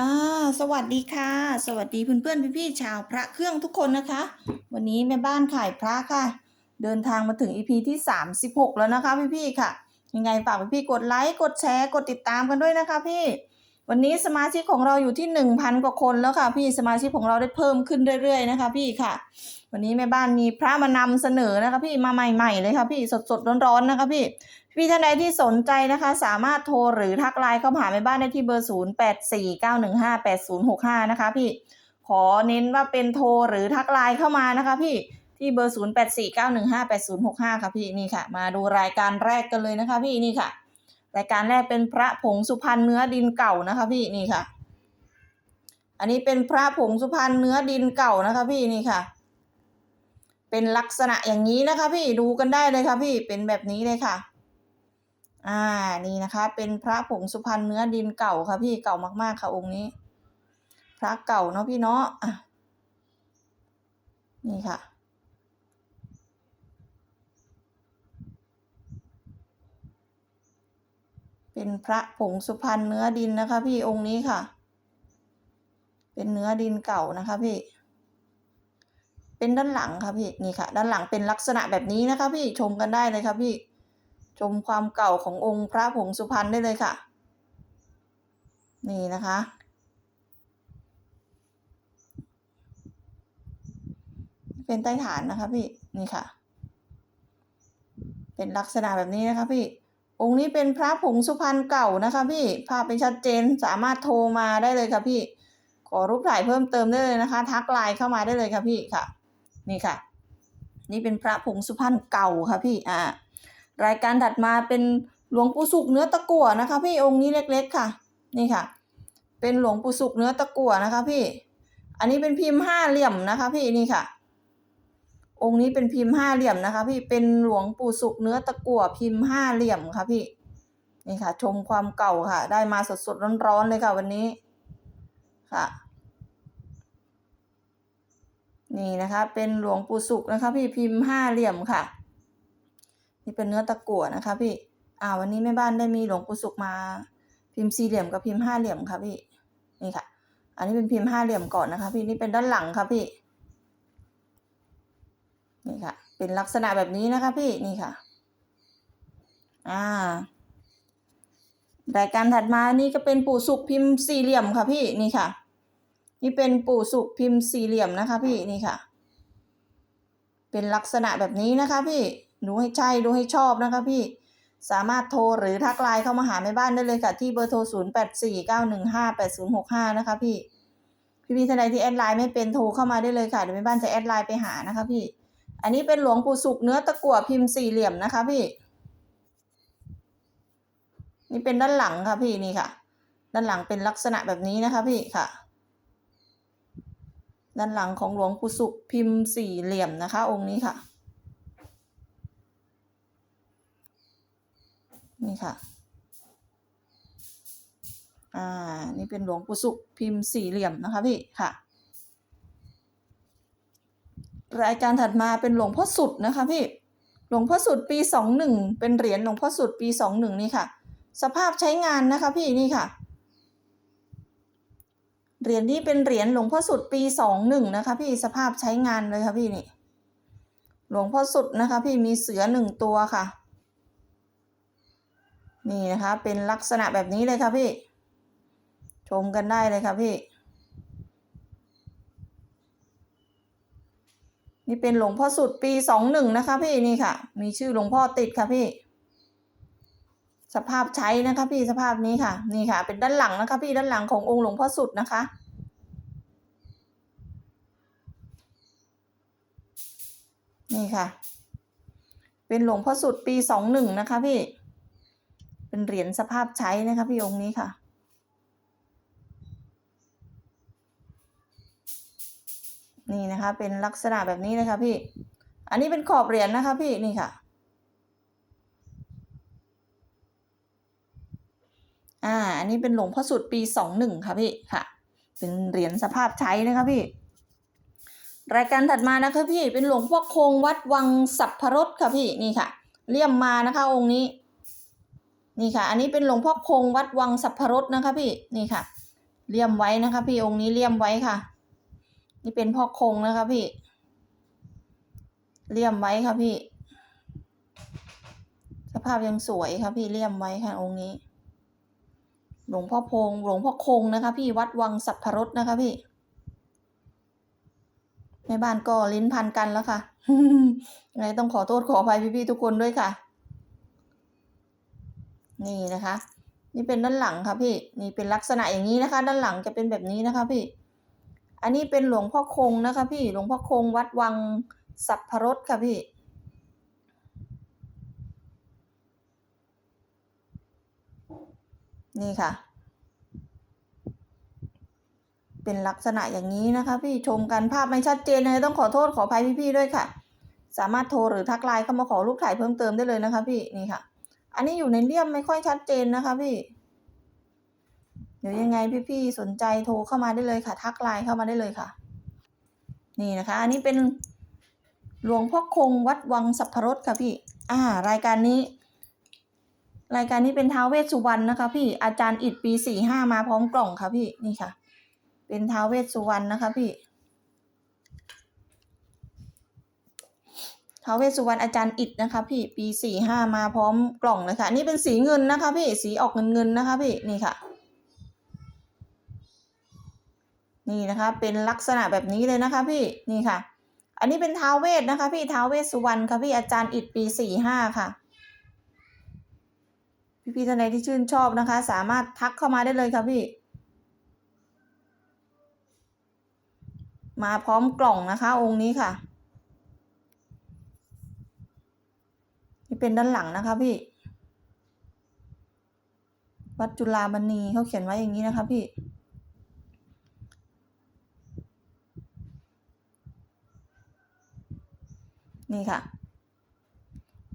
อ่าสวัสดีค่ะ สวัสดีเพื่อนๆพี่ๆชาวพระเครื่องทุกคนนะคะ วันนี้แม่บ้านขายพระค่ะ เดินทางมาถึง EP ที่ 36 แล้วนะคะพี่ๆค่ะ ยังไงฝากพี่ๆกดไลค์กดแชร์กดติดตามกันด้วยนะคะพี่ วันนี้สมาชิกของเราอยู่ที่ 1,000 กว่าคนแล้วค่ะพี่สมาชิกของเราได้เพิ่มขึ้นเรื่อยๆนะคะ พี่ค่ะ วันนี้แม่บ้านมีพระมานำเสนอนะคะ พี่มาใหม่ ๆ เลยค่ะพี่สดๆร้อนๆนะคะพี่ พี่ท่านใดที่สนใจนะคะ สามารถโทรหรือทักไลน์เข้ามาหาแม่บ้านได้ที่เบอร์ 0 8 4 9 1 5 8 0 6 5 นะคะพี่ ขอเน้นว่าเป็นโทรหรือทักไลน์เข้ามานะคะพี่ที่เบอร์ 0 8 4 9 1 5 8 0 6 5 ค่ะพี่นี่ค่ะ มาดูรายการแรกกันเลยนะคะพี่นี่ค่ะ รายการแรกเป็นพระผงสุพรรณเนื้อดินเก่านะคะพี่นี่ค่ะ อันนี้เป็นพระผงสุพรรณเนื้อดินเก่านะคะพี่นี่ค่ะ เป็นลักษณะอย่างนี้นะคะพี่ดูกันได้เลยค่ะพี่เป็นแบบนี้เลยค่ะ อ่านี่นะคะ เป็นพระผงสุพรรณเนื้อดินเก่าค่ะพี่เก่ามากๆค่ะองค์นี้ พระเก่าเนาะพี่เนาะอะนี่ค่ะ เป็นพระผงสุพรรณเนื้อดินนะคะพี่องค์นี้ค่ะ เป็นเนื้อดินเก่านะคะพี่เป็นด้านหลังค่ะพี่นี่ค่ะ ด้านหลังเป็นลักษณะแบบนี้นะคะพี่ชมกันได้เลยค่ะพี่ ชมความเก่าขององค์พระผงสุพรรณได้เลยค่ะ นี่นะคะ เป็นใต้ฐานนะคะพี่ นี่ค่ะ เป็นลักษณะแบบนี้นะคะพี่ องค์นี้เป็นพระผงสุพรรณเก่านะคะพี่ ภาพเป็นชัดเจน สามารถโทรมาได้เลยค่ะพี่ ขอรูปถ่ายเพิ่มเติมได้เลยนะคะ ทักไลน์เข้ามาได้เลยค่ะพี่ค่ะ นี่ค่ะ นี่เป็นพระผงสุพรรณเก่าค่ะพี่ อ่า รายการถัดมาเป็นหลวงปู่สุกเนื้อตะกั่วนะคะพี่องค์นี้เล็กๆค่ะ นี่ค่ะ เป็นหลวงปู่สุกเนื้อตะกั่วนะคะพี่ อันนี้เป็นพิมพ์ห้าเหลี่ยมนะคะพี่นี่ค่ะ องค์นี้เป็นพิมพ์ห้าเหลี่ยมนะคะ พี่เป็นหลวงปู่สุกเนื้อตะกั่วพิมพ์ห้าเหลี่ยมค่ะพี่นี่ค่ะ ชมความเก่าค่ะ ได้มาสดๆร้อนๆเลยค่ะวันนี้ค่ะ นี่นะคะ เป็นหลวงปู่สุกนะคะ พี่พิมพ์ห้าเหลี่ยมค่ะ นี่เป็นเนื้อตะกั่วนะคะพี่อ่าวันนี้แม่บ้านได้มีหลวงปู่สุกมา พิมพ์สี่เหลี่ยมกับพิมพ์ห้าเหลี่ยมค่ะพี่นี่ค่ะ อันนี้เป็นพิมพ์ห้าเหลี่ยมก่อนนะคะ พี่นี่เป็นด้านหลังค่ะพี่นี่ค่ะ เป็นลักษณะแบบนี้นะคะพี่นี่ค่ะ อ่ารายการถัดมานี่ก็เป็นปู่สุกพิมพ์สี่เหลี่ยมค่ะพี่นี่ค่ะ นี่เป็นปู่สุกพิมพ์สี่เหลี่ยมนะคะ พี่นี่ค่ะ เป็นลักษณะแบบนี้นะคะพี่ ดูให้ใช่ดูให้ชอบนะคะพี่สามารถโทรหรือทักไลน์เข้ามาหาแม่บ้านได้เลยค่ะ ที่เบอร์โทร 0 8 4 9 1 5 8 0 6 5 นะคะพี่ พี่พี่ท่านใดที่แอดไลน์ไม่เป็นโทรเข้ามาได้เลยค่ะ เดี๋ยวแม่บ้านจะแอดไลน์ไปหานะคะพี่ อันนี้เป็นหลวงปู่สุกเนื้อตะกั่วพิมพ์สี่เหลี่ยมนะคะพี่ นี่เป็นด้านหลังค่ะพี่นี่ค่ะ ด้านหลังเป็นลักษณะแบบนี้นะคะพี่ค่ะ ด้านหลังของหลวงปู่สุกพิมพ์สี่เหลี่ยมนะคะ องค์นี้ค่ะ นี่ค่ะ อ่า นี่เป็นหลวงปู่สุพิมพ์สี่เหลี่ยมนะคะพี่ค่ะ รายการถัดมาเป็นหลวงพ่อสุดนะคะพี่ หลวงพ่อสุดปีสองหนึ่งเป็นเหรียญหลวงพ่อสุดปีสองหนึ่งนี่ค่ะ สภาพใช้งานนะคะพี่นี่ค่ะ เหรียญนี้เป็นเหรียญหลวงพ่อสุดปีสองหนึ่งนะคะพี่ สภาพใช้งานเลยค่ะพี่นี่ หลวงพ่อสุดนะคะพี่มีเสือหนึ่งตัวค่ะ นี่นะคะเป็นลักษณะแบบนี้เลยค่ะพี่ ชมกันได้เลยค่ะพี่ นี่เป็นหลวงพ่อสุดปีสองหนึ่งนะคะพี่นี่ค่ะ มีชื่อหลวงพ่อติดค่ะพี่ สภาพใช้นะคะพี่สภาพนี้ค่ะ นี่ค่ะ เป็นด้านหลังนะคะพี่ด้านหลังขององค์หลวงพ่อสุดนะคะนี่ค่ะ เป็นหลวงพ่อสุดปีสองหนึ่งนะคะพี่ เป็นเหรียญสภาพใช้นะคะพี่องค์นี้ค่ะ นี่นะคะเป็นลักษณะแบบนี้เลยค่ะพี่ อันนี้เป็นขอบเหรียญนะคะพี่นี่ค่ะอ่าอันนี้เป็นหลวงพ่อสุดปีสองหนึ่งค่ะพี่ค่ะ เป็นเหรียญสภาพใช้นะคะพี่ รายการถัดมานะคะพี่เป็นหลวงพ่อคงวัดวังสัพพรสค่ะพี่นี่ค่ะเลี่ยมมานะคะองค์นี้ นี่ค่ะ อันนี้เป็นหลวงพ่อคงวัดวังสัพพรสนะคะพี่นี่ค่ะเลี่ยมไว้นะคะ พี่องค์นี้เลี่ยมไว้ค่ะ นี่เป็นพ่อคงนะคะพี่เลี่ยมไว้ค่ะพี่ สภาพยังสวยค่ะพี่เลี่ยมไว้ค่ะองค์นี้ หลวงพ่อพงหลวงพ่อคงนะคะ พี่วัดวังสัพพรสนะคะพี่แม่บ้านก็ลิ้นพันกันแล้วค่ะไงต้องขอโทษขออภัยพี่ๆทุกคนด้วยค่ะ นี่นะคะ นี่เป็นด้านหลังค่ะพี่ นี่เป็นลักษณะอย่างนี้นะคะ ด้านหลังจะเป็นแบบนี้นะคะพี่ อันนี้เป็นหลวงพ่อคงนะคะ พี่ หลวงพ่อคงวัดวังสัพพรสค่ะพี่นี่ค่ะ เป็นลักษณะอย่างนี้นะคะ พี่ชมกันภาพไม่ชัดเจนเลยต้องขอโทษขออภัยพี่ๆด้วยค่ะ สามารถโทรหรือทักไลน์เข้ามาขอรูปถ่ายเพิ่มเติมได้เลยนะคะ พี่นี่ค่ะ อันนี้อยู่ในเลี่ยมไม่ค่อยชัดเจนนะคะพี่ เดี๋ยวยังไงพี่ๆสนใจโทรเข้ามาได้เลยค่ะ ทักไลน์เข้ามาได้เลยค่ะ นี่นะคะ อันนี้เป็นหลวงพ่อคงวัดวังสัพพรสค่ะพี่ อ่า รายการนี้ รายการนี้เป็นท้าวเวสสุวรรณนะคะพี่ อาจารย์อิดปีสี่ห้ามาพร้อมกล่องค่ะพี่ นี่ค่ะ เป็นท้าวเวสสุวรรณนะคะพี่ ท้าวเวสสุวรรณอาจารย์อิดนะคะพี่ปีสี่ห้ามาพร้อมกล่องเลยค่ะนี่เป็นสีเงินนะคะพี่สีออกเงินเงินนะคะพี่นี่ค่ะ นี่นะคะเป็นลักษณะแบบนี้เลยนะคะพี่นี่ค่ะ อันนี้เป็นท้าวเวสนะคะพี่ท้าวเวสสุวรรณค่ะพี่อาจารย์อิดปีสี่ห้าค่ะพี่ๆท่านใดที่ชื่นชอบนะคะ สามารถทักเข้ามาได้เลยค่ะพี่ มาพร้อมกล่องนะคะ องค์นี้ค่ะ นี่เป็นด้านหลังนะคะพี่ วัดจุฬามณีเขาเขียนไว้อย่างนี้นะคะพี่ นี่ค่ะ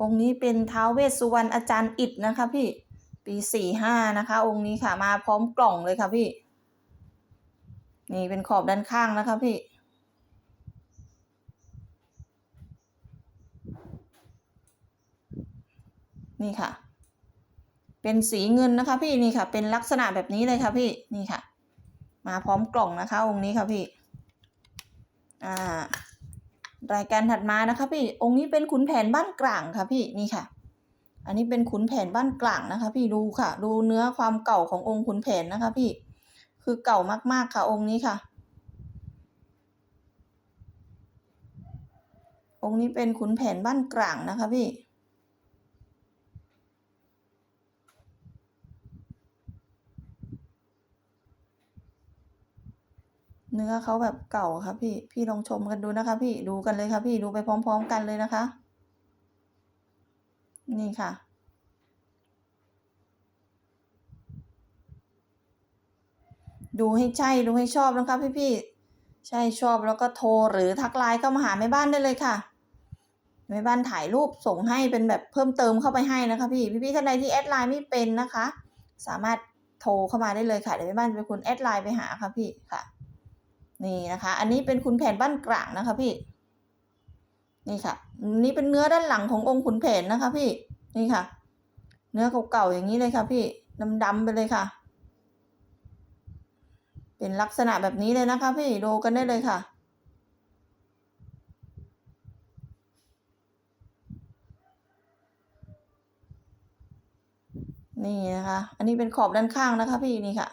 องค์นี้เป็นท้าวเวสสุวรรณอาจารย์อิดนะคะพี่ ปีสี่ห้านะคะ องค์นี้ค่ะมาพร้อมกล่องเลยค่ะพี่ นี่เป็นขอบด้านข้างนะคะพี่ นี่ค่ะ เป็นสีเงินนะคะพี่นี่ค่ะ เป็นลักษณะแบบนี้เลยค่ะพี่นี่ค่ะ มาพร้อมกล่องนะคะ องค์นี้ค่ะพี่อ่ารายการถัดมานะคะพี่องค์นี้เป็นขุนแผนบ้านกลางค่ะพี่นี่ค่ะ อันนี้เป็นขุนแผนบ้านกลางนะคะ พี่ดูค่ะ ดูเนื้อความเก่าขององค์ขุนแผนนะคะ พี่คือเก่ามากๆค่ะ องค์นี้ค่ะ องค์นี้เป็นขุนแผนบ้านกลางนะคะพี่ เนื้อเขาแบบเก่าครับพี่ พี่ลองชมกันดูนะคะพี่ ดูกันเลยค่ะพี่ ดูไปพร้อม ๆ กันเลยนะคะ นี่ค่ะ ดูให้ใช่ ดูให้ชอบนะคะพี่พี่ๆใช่ชอบแล้วก็โทรหรือทักไลน์เข้ามาหาแม่บ้านได้เลยค่ะแม่บ้านถ่ายรูปส่งให้เป็นแบบเพิ่มเติมเข้าไปให้นะคะพี่ พี่พี่ๆท่านใดที่แอดไลน์ไม่เป็นนะคะ สามารถโทรเข้ามาได้เลยค่ะเดี๋ยวแม่บ้านจะเป็นคนแอดไลน์ไปหาค่ะพี่ค่ะ นี่นะคะ อันนี้เป็นขุนแผนบ้านกลางนะคะพี่ นี่ค่ะ นี่เป็นเนื้อด้านหลังขององค์ขุนแผนนะคะพี่ นี่ค่ะ เนื้อเก่าๆอย่างนี้เลยค่ะ พี่ดำๆไปเลยค่ะ เป็นลักษณะแบบนี้เลยนะคะ พี่ดูกันได้เลยค่ะนี่นะคะ อันนี้เป็นขอบด้านข้างนะคะพี่นี่ค่ะ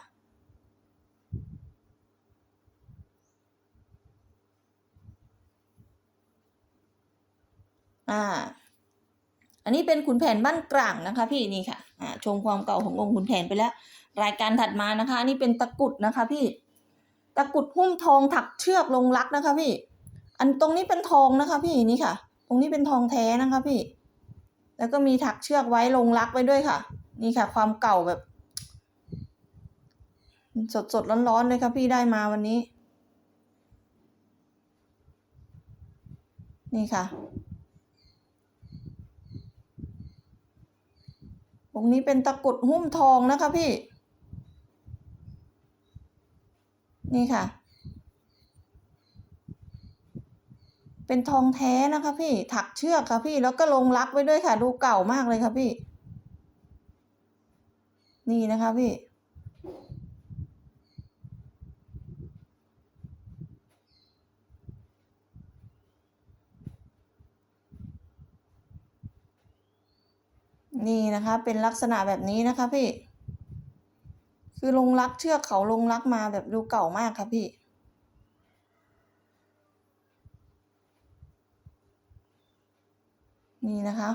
อ่า อันนี้เป็นขุนแผนบ้านกลางนะคะ พี่นี่ค่ะ อ่า ชมความเก่าขององค์ขุนแผนไปแล้ว รายการถัดมานะคะนี่เป็นตะกุดนะคะพี่ ตะกุดหุ้มทองถักเชือกลงรักนะคะ พี่ อันตรงนี้เป็นทองนะคะ พี่นี่ค่ะ ตรงนี้เป็นทองแท้นะคะพี่ แล้วก็มีถักเชือกไว้ลงรักไว้ด้วยค่ะ นี่ค่ะ ความเก่าแบบ สดสดๆร้อนๆเลยค่ะพี่ได้มาวันนี้ นี่ค่ะ องค์นี้เป็นตะกรุดหุ้มทองนะคะพี่ นี่ค่ะ เป็นทองแท้นะคะพี่ ถักเชือกค่ะพี่ แล้วก็ลงรักไว้ด้วยค่ะ ดูเก่ามากเลยค่ะพี่ นี่นะคะพี่ นี่นะคะ เป็นลักษณะแบบนี้นะคะพี่ คือลงรักเชือกเขาลงรักมาแบบดูเก่ามากค่ะพี่ นี่นะคะ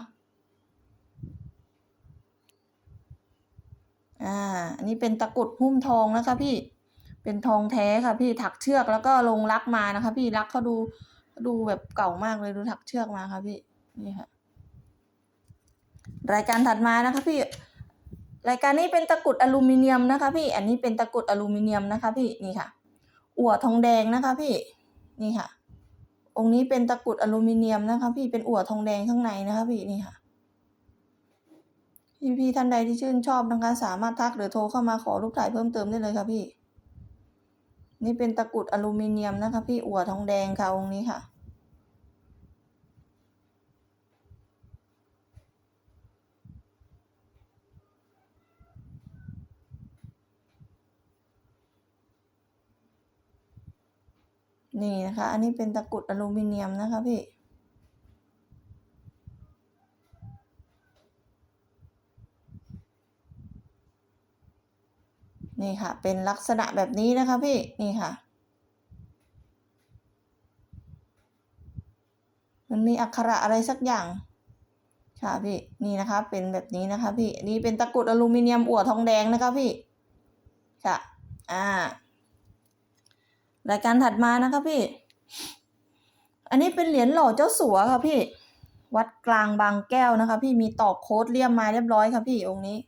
อ่าอันนี้เป็นตะกรุดหุ้มทองนะคะพี่เป็นทองแท้ค่ะพี่ถักเชือกแล้วก็ลงรักมานะคะ พี่รักเขาดูดูแบบเก่ามากเลยดูถักเชือกมาค่ะพี่นี่ค่ะ รายการถัดมานะคะพี่รายการนี้เป็นตะกุดอลูมิเนียมนะคะ พี่อันนี้เป็นตะกุดอลูมิเนียมนะคะ พี่นี่ค่ะ อั่วทองแดงนะคะ พี่นี่ค่ะ องค์นี้เป็นตะกุดอลูมิเนียมนะคะ พี่เป็นอั่วทองแดงข้างในนะคะ พี่นี่ค่ะพี่พี่ท่านใดที่ชื่นชอบนะคะ สามารถทักหรือโทรเข้ามาขอรูปถ่ายเพิ่มเติมได้เลยค่ะพี่ นี่เป็นตะกุดอลูมิเนียมนะคะ พี่อั่วทองแดงค่ะองค์นี้ค่ะ นี่นะคะ อันนี้เป็นตะกรุดอลูมิเนียมนะคะพี่ นี่ค่ะ เป็นลักษณะแบบนี้นะคะพี่ นี่ค่ะ มันมีอักขระอะไรสักอย่างค่ะพี่ นี่นะคะ เป็นแบบนี้นะคะพี่ นี่เป็นตะกรุดอลูมิเนียมอั่วทองแดงนะคะพี่ ค่ะ อ่า รายการถัดมานะคะพี่ อันนี้เป็นเหรียญหล่อเจ้าสัวค่ะพี่ วัดกลางบางแก้วนะคะ พี่มีตอกโค้ดเลี่ยมมาเรียบร้อยค่ะพี่องค์นี้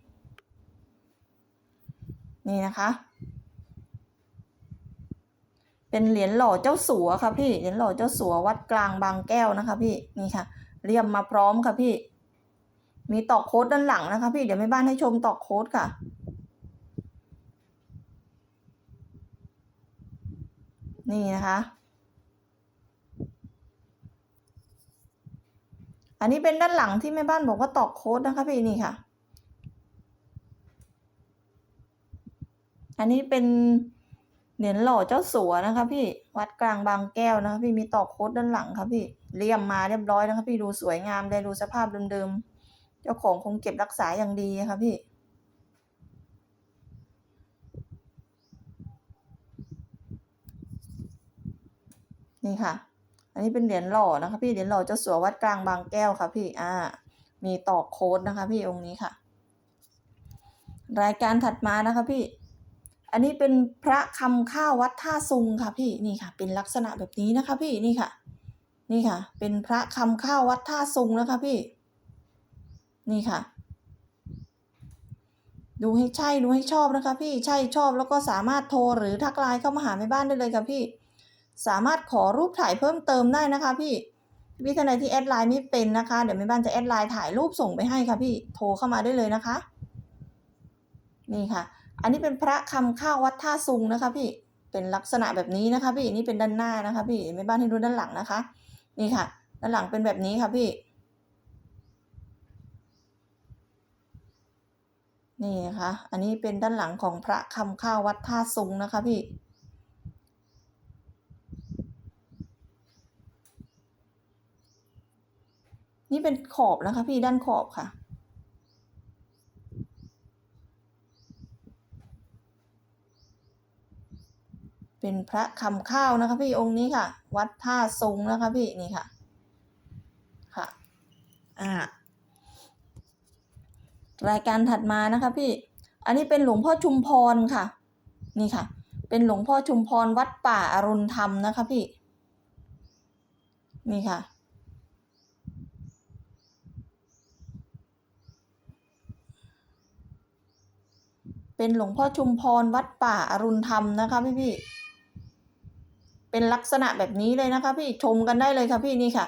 นี่นะคะ เป็นเหรียญหล่อเจ้าสัวค่ะพี่ เหรียญหล่อเจ้าสัววัดกลางบางแก้วนะคะ พี่ นี่ค่ะ เลี่ยมมาพร้อมค่ะพี่ มีตอกโค้ดด้านหลังนะคะ พี่ เดี๋ยวแม่บ้านให้ชมตอกโค้ดค่ะ นี่นะคะ อันนี้เป็นด้านหลังที่แม่บ้านบอกว่าตอกโค้ดนะคะพี่นี่ค่ะ อันนี้เป็นเหรียญหล่อเจ้าสัวนะคะ พี่วัดกลางบางแก้วนะคะ พี่มีตอกโค้ดด้านหลังค่ะพี่เลี่ยมมาเรียบร้อยนะคะ พี่ดูสวยงามเลยดูสภาพเดิมๆเจ้าของคงเก็บรักษาอย่างดีค่ะพี่ นี่ค่ะ อันนี้เป็นเหรียญหล่อนะคะ พี่เหรียญหล่อเจ้าสัววัดกลางบางแก้วค่ะพี่อ่ามีตอกโค้ดนะคะ พี่องค์นี้ค่ะ รายการถัดมานะคะพี่ อันนี้เป็นพระคำข้าววัดท่าซุงค่ะพี่นี่ค่ะ เป็นลักษณะแบบนี้นะคะ พี่นี่ค่ะ นี่ค่ะ เป็นพระคำข้าววัดท่าซุงนะคะพี่ นี่ค่ะดูให้ใช่ดูให้ชอบนะคะพี่ใช่ชอบแล้วก็สามารถโทรหรือทักไลน์เข้ามาหาแม่บ้านได้เลยค่ะพี่ สามารถขอรูปถ่ายเพิ่มเติมได้นะคะพี่พี่ท่านใดที่แอดไลน์ไม่เป็นนะคะ เดี๋ยวแม่บ้านจะแอดไลน์ถ่ายรูปส่งไปให้ค่ะพี่โทรเข้ามาได้เลยนะคะ นี่ค่ะ อันนี้เป็นพระคำข้าววัดท่าซุงนะคะพี่เป็นลักษณะแบบนี้นะคะ พี่นี่เป็นด้านหน้านะคะ พี่แม่บ้านให้ดูด้านหลังนะคะ นี่ค่ะ ด้านหลังเป็นแบบนี้ค่ะพี่ นี่นะคะ อันนี้เป็นด้านหลังของพระคำข้าววัดท่าซุงนะคะพี่ นี่เป็นขอบนะคะ พี่ด้านขอบค่ะ เป็นพระคำข้าวนะคะพี่องค์นี้ค่ะ วัดท่าทรงนะคะพี่นี่ค่ะ ค่ะอ่ารายการถัดมานะคะพี่ อันนี้เป็นหลวงพ่อชุมพรค่ะ นี่ค่ะ เป็นหลวงพ่อชุมพรวัดป่าอรุณธรรมนะคะพี่ นี่ค่ะ เป็นหลวงพ่อชุมพรวัดป่าอรุณธรรมนะคะพี่พี่เป็นลักษณะแบบนี้เลยนะคะ พี่ชมกันได้เลยค่ะพี่นี่ค่ะ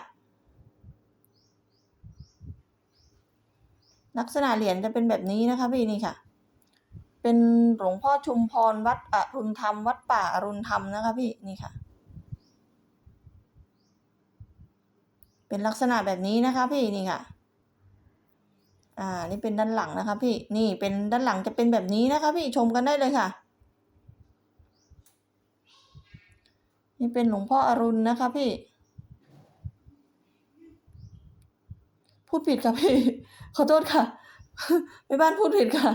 ลักษณะเหรียญจะเป็นแบบนี้นะคะ พี่นี่ค่ะ เป็นหลวงพ่อชุมพรวัดอรุณธรรม วัดป่าอรุณธรรมนะคะพี่นี่ค่ะ เป็นลักษณะแบบนี้นะคะ พี่นี่ค่ะ อ่า นี่เป็นด้านหลังนะคะพี่ นี่เป็นด้านหลังจะเป็นแบบนี้นะคะ พี่ชมกันได้เลยค่ะ นี่เป็นหลวงพ่ออรุณนะคะพี่ พูดผิดค่ะพี่ ขอโทษค่ะแม่บ้านพูดผิดค่ะ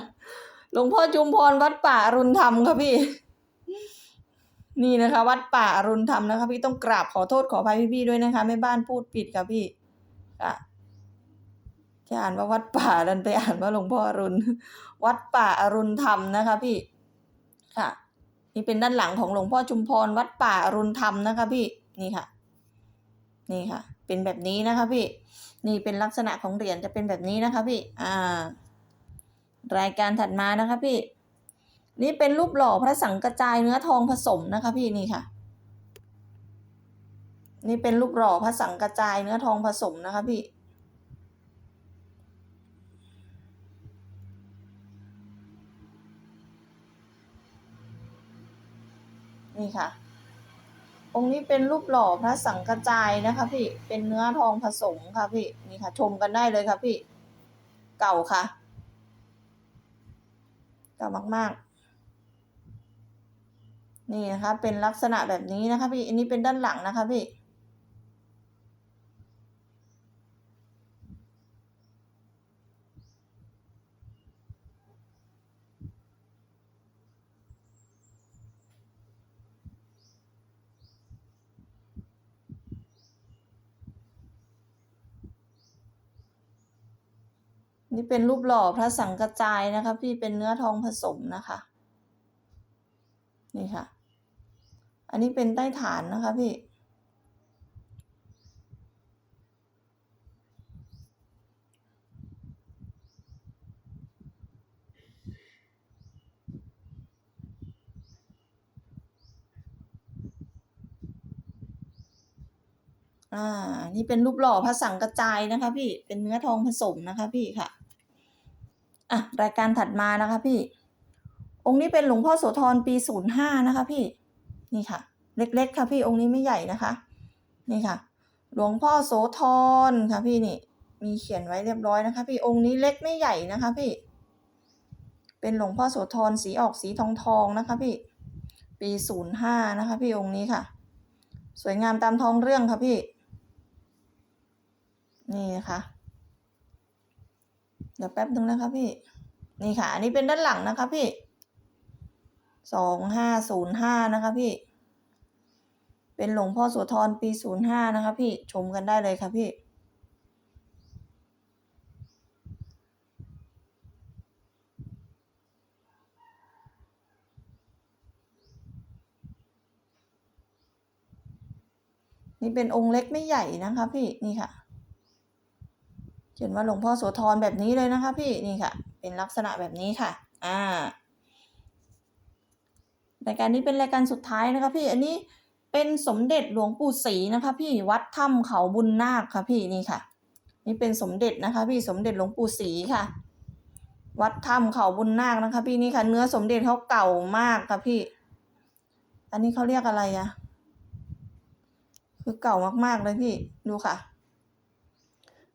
หลวงพ่อจุมพรวัดป่าอรุณธรรมค่ะพี่ นี่นะคะ วัดป่าอรุณธรรมนะคะ พี่ต้องกราบขอโทษขออภัยพี่ๆด้วยนะคะแม่บ้านพูดผิดค่ะพี่ ค่ะ จะอ่านว่าวัดป่าดันไปอ่านว่าหลวงพ่ออรุณ วัดป่าอรุณธรรมนะคะพี่ ค่ะ นี่เป็นด้านหลังของหลวงพ่อชุมพร วัดป่าอรุณธรรมนะคะพี่ นี่ค่ะ นี่ค่ะ เป็นแบบนี้นะคะพี่ นี่เป็นลักษณะของเหรียญจะเป็นแบบนี้นะคะพี่ อ่า รายการถัดมานะคะพี่ นี่เป็นรูปหล่อพระสังกระจายเนื้อทองผสมนะคะพี่นี่ค่ะ นี่เป็นรูปหล่อพระสังกระจายเนื้อทองผสมนะคะพี่ นี่ค่ะ องค์นี้เป็นรูปหล่อพระสังกระจายนะคะพี่ เป็นเนื้อทองผสมค่ะพี่ นี่ค่ะ ชมกันได้เลยค่ะพี่ เก่าค่ะ เก่ามาก ๆ นี่นะคะ เป็นลักษณะแบบนี้นะคะพี่ อันนี้เป็นด้านหลังนะคะพี่ นี่เป็นรูปหล่อพระสังกระจายนะคะพี่เป็นเนื้อทองผสมนะคะ นี่ค่ะ อันนี้เป็นใต้ฐานนะคะพี่อ่า นี่เป็นรูปหล่อพระสังกระจายนะคะ พี่ เป็นเนื้อทองผสมนะคะ พี่ค่ะ อะรายการถัดมานะคะพี่ องค์นี้เป็นหลวงพ่อโสธรปีศูนย์ห้านะคะพี่ นี่ค่ะ เล็กๆค่ะพี่องค์นี้ไม่ใหญ่นะคะ นี่ค่ะ หลวงพ่อโสธรค่ะพี่นี่ มีเขียนไว้เรียบร้อยนะคะ พี่องค์นี้เล็กไม่ใหญ่นะคะพี่ เป็นหลวงพ่อโสธรสีออกสีทองทองนะคะพี่ ปีศูนย์ห้านะคะพี่องค์นี้ค่ะ สวยงามตามท้องเรื่องค่ะพี่ นี่นะคะ เดี๋ยวแป๊บนึงนะคะพี่ นี่ค่ะ อันนี้เป็นด้านหลังนะคะพี่ สองห้าศูนย์ห้านะคะพี่ เป็นหลวงพ่อโสธรปีศูนย์ห้านะคะพี่ ชมกันได้เลยค่ะพี่นี่เป็นองค์เล็กไม่ใหญ่นะคะพี่นี่ค่ะ ขียนว่าหลวงพ่อโสธรแบบนี้เลยนะคะพี่นี่ค่ะ เป็นลักษณะแบบนี้ค่ะ อ่ารายการนี้เป็นรายการสุดท้ายนะคะพี่อันนี้เป็นสมเด็จหลวงปู่ศรีนะคะ พี่วัดถ้ำเขาบุญนาคค่ะพี่นี่ค่ะ นี่เป็นสมเด็จนะคะ พี่สมเด็จหลวงปู่ศรีค่ะ วัดถ้ำเขาบุญนาคนะคะ พี่นี่ค่ะ เนื้อสมเด็จเขาเก่ามากค่ะพี่ อันนี้เขาเรียกอะไรอะคือเก่ามากๆเลยพี่ดูค่ะ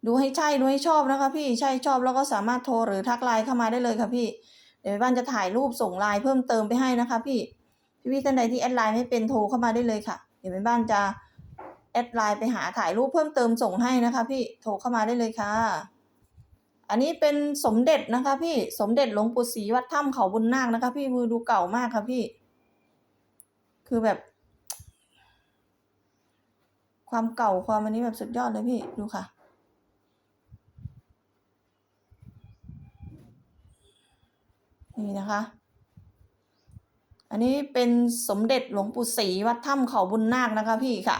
ดูให้ใช่ดูให้ชอบนะคะ พี่ใช่ชอบแล้วก็สามารถโทรหรือทักไลน์เข้ามาได้เลยค่ะพี่เดี๋ยวแม่บ้านจะถ่ายรูปส่งไลน์เพิ่มเติมไปให้นะคะ พี่พี่พี่ท่านใดที่แอดไลน์ไม่เป็นโทรเข้ามาได้เลยค่ะ เดี๋ยวแม่บ้านจะแอดไลน์ไปหาถ่ายรูปเพิ่มเติมส่งให้นะคะ พี่โทรเข้ามาได้เลยค่ะ อันนี้เป็นสมเด็จนะคะ พี่สมเด็จหลวงปู่ศรีวัดถ้ำเขาบุญนาคนะคะ พี่มือดูเก่ามากค่ะพี่ คือแบบ ความเก่าความอันนี้แบบสุดยอดเลยพี่ดูค่ะ นี่นะคะ อันนี้เป็นสมเด็จหลวงปู่ศรีวัดถ้ำเขาบุญนาคนะคะพี่ค่ะ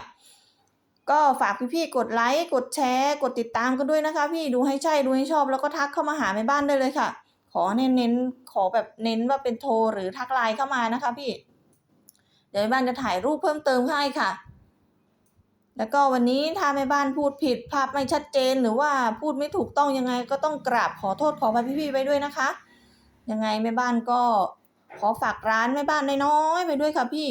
ก็ฝากพี่ๆกดไลค์กดแชร์กดติดตามกันด้วยนะคะ พี่ดูให้ใช่ดูให้ชอบแล้วก็ทักเข้ามาหาในบ้านได้เลยค่ะ ขอเน้นเน้นขอแบบเน้นว่าเป็นโทรหรือทักไลน์เข้ามานะคะพี่ เดี๋ยวแม่บ้านจะถ่ายรูปเพิ่มเติมให้ค่ะแล้วก็วันนี้ถ้าแม่บ้านพูดผิดภาพไม่ชัดเจนหรือว่าพูดไม่ถูกต้องยังไงก็ต้องกราบขอโทษขออภัยพี่ๆไว้ด้วยนะคะ ยังไงแม่บ้านก็ขอฝากร้านแม่บ้านน้อยๆไปด้วยค่ะพี่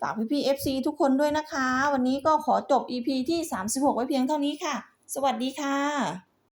ฝากพี่ๆ FC ทุกคนด้วยนะคะ วันนี้ก็ขอจบ EP ที่ 36 ไว้เพียงเท่านี้ค่ะ สวัสดีค่ะ